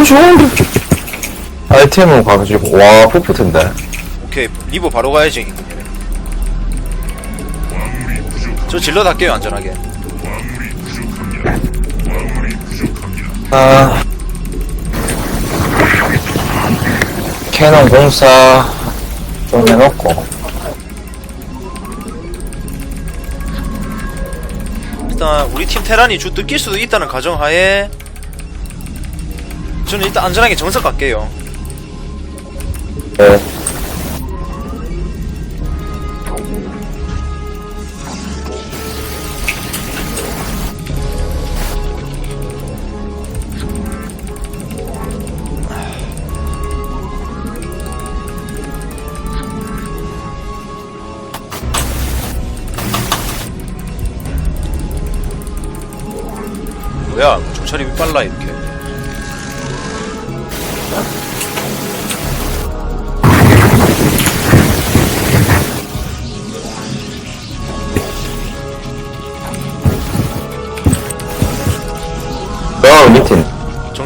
뭐 좋은데 아이템을 가가지고. 와 풋풋인데. 오케이 리버 바로 가야지 저 질러 할게요 안전하게. 아. 캐논 공사 좀 해놓고. 일단 우리 팀 테란이 주 뜯길 수도 있다는 가정하에 저는 일단 안전하게 정석 갈게요 네. 뭐야 정찰이 왜 빨라 이렇게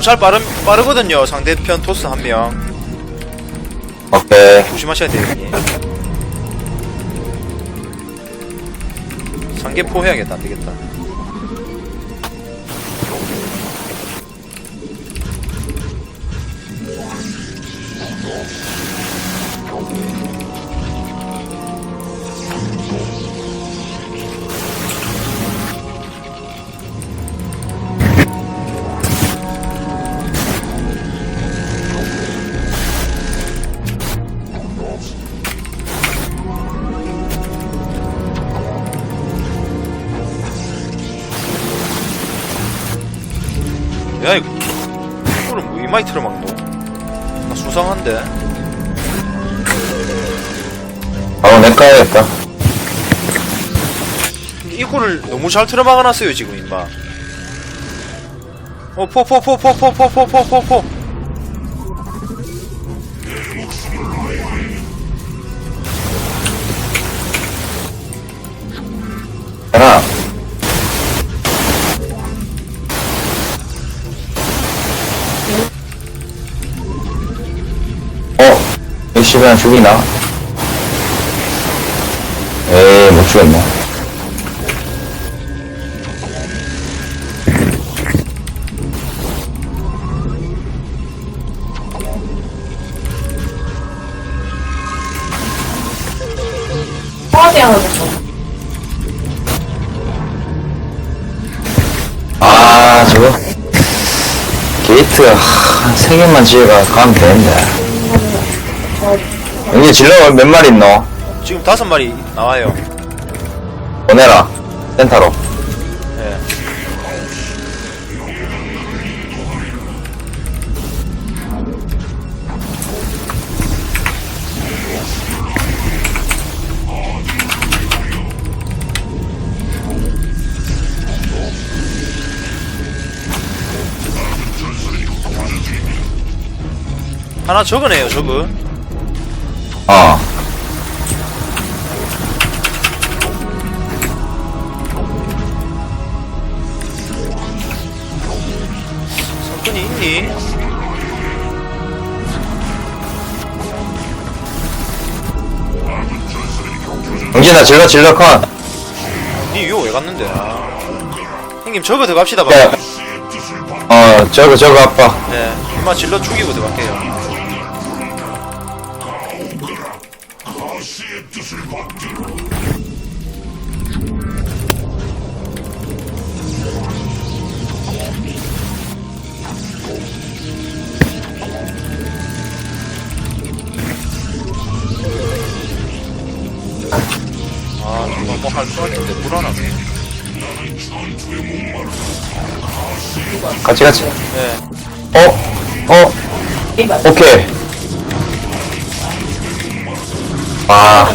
정찰 빠른, 빠르거든요. 상대편 토스 한명. 오케이. 조심하셔야 돼요. 상계포 해야겠다. 안되겠다 이마이트를 막노? 나 수상한데? 바로 내까야겠다. 근데 이거를 너무 잘 틀어막아놨어요 지금 임마. 어 포 포 포 포 포 포 포 포 포포 하 이 시간 죽이나? 에이 못 죽였네. 아 저거 게이트 하, 세 개만 지어가 가면 되는데 여기 질러 몇 마리 있노? 지금 다섯 마리 나와요 보내라 센터로 예. 하나 적으네요 저그 어 석근이 있니? 영진아 질러 질러 컷니 이거 왜 갔는데 아. 형님 저거 들어갑시다 봐 야, 어 저거 저거 아빠 네, 엄마 질러 죽이고 들어갈게요. 같이 같이 네. 어? 어? 오케이 아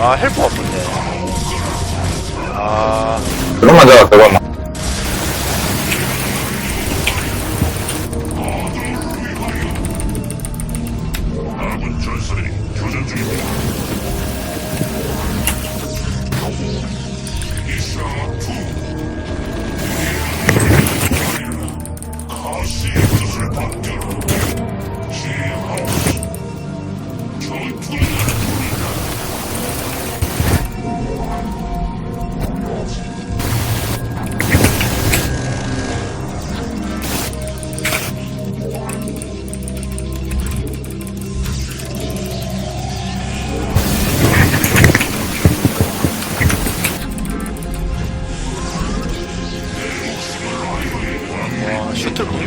아, 헬퍼 없는데. 아, 그것만 잡아 그것만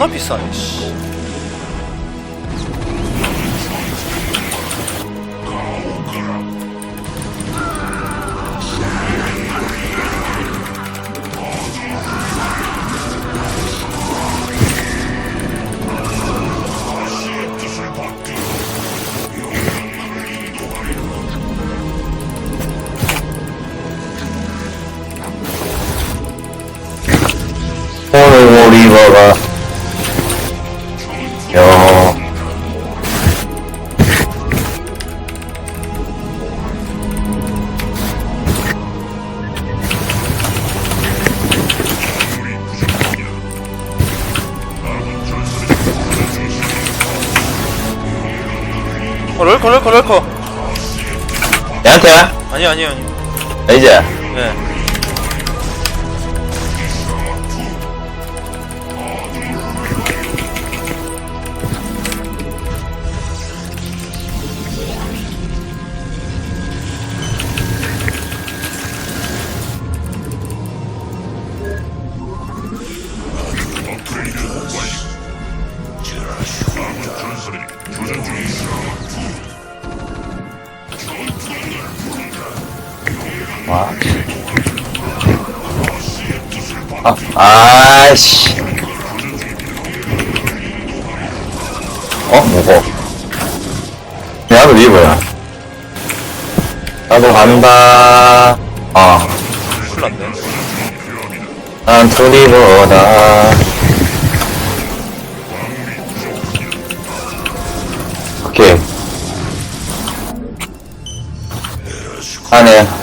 겁나 비싸네 씨. 리버가 어 럴커 럴커 럴커 얘한테 아니 아니 아니 아, 이제 아, 아이씨. 어, 뭐고? 나도 리버야. 나도 간다. 어, 큰일 났네 난 투리버다. 오케이. 아군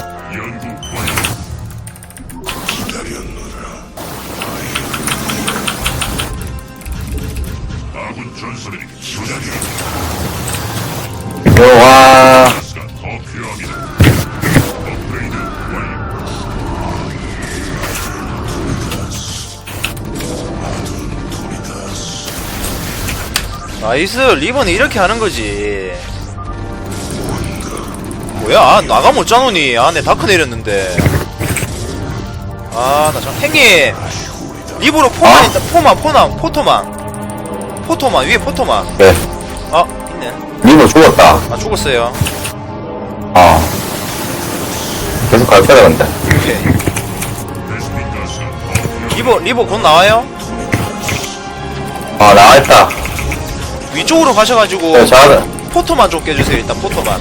나이스 리버는 이렇게 하는 거지 뭐야 아, 나가 못 짜노니 아내 다크 내렸는데 아나참 행님 리버로 포만 어? 있다 포만 포만 포토만 포토만 위에 포토만 네. 아 있네 리버 죽었다. 아 죽었어요 어. 계속 갈 거야, 근데. 오케이. 리버 리버 곧 나와요 어, 나와있다. 위쪽으로 가셔가지고 네, 자, 포토만 좀 깨주세요 일단 포토만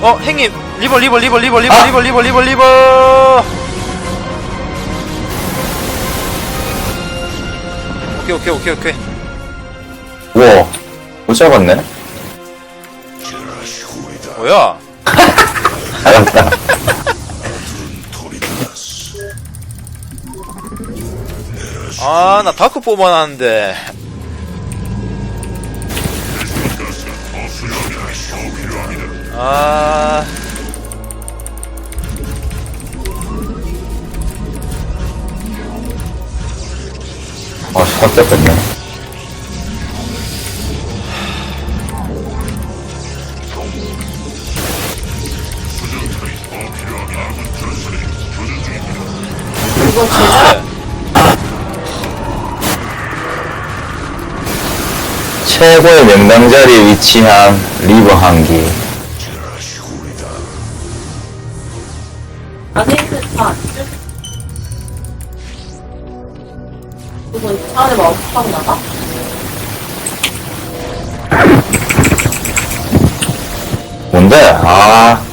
어 행님 리버 리버 리버 리버 리버 아! 리버 리버 리버 리버 오케이 오케이 오케이 오케이 우와. 못 잡았네. 뭐야 아 나 다크 뽑아놨는데. 아 어, 샷 잡혔네. 최고의 명당 자리에 위치한 리버 한기. 차 안에 마우스빵 나가? 뭔데? 아,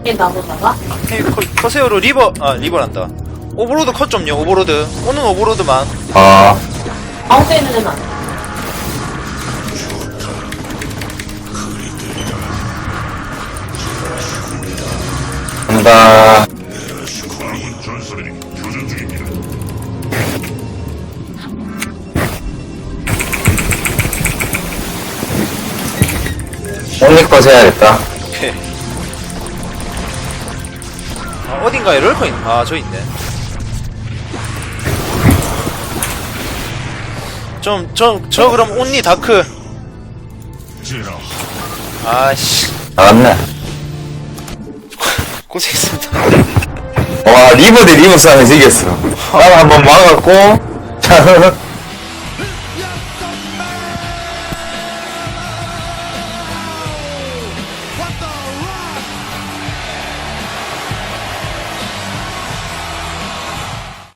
이게 나보다가? 헤이 커, 커세어로 리버 아 리버란다 오버로드 컷 좀요 오버로드 오는 오버로드만 아, 가운데 있는 애는 감사합니다. 아군 전설이 교전 중입니다. 언니 거 세야겠다. 아, 어딘가에 럴커 있, 아, 저 있네. 좀, 저, 저 그럼 온니 다크. 아씨. 나갔네. 고생했습니다. 와, 리버 대 리버 싸움에서 이겼어. 나는 한번 자,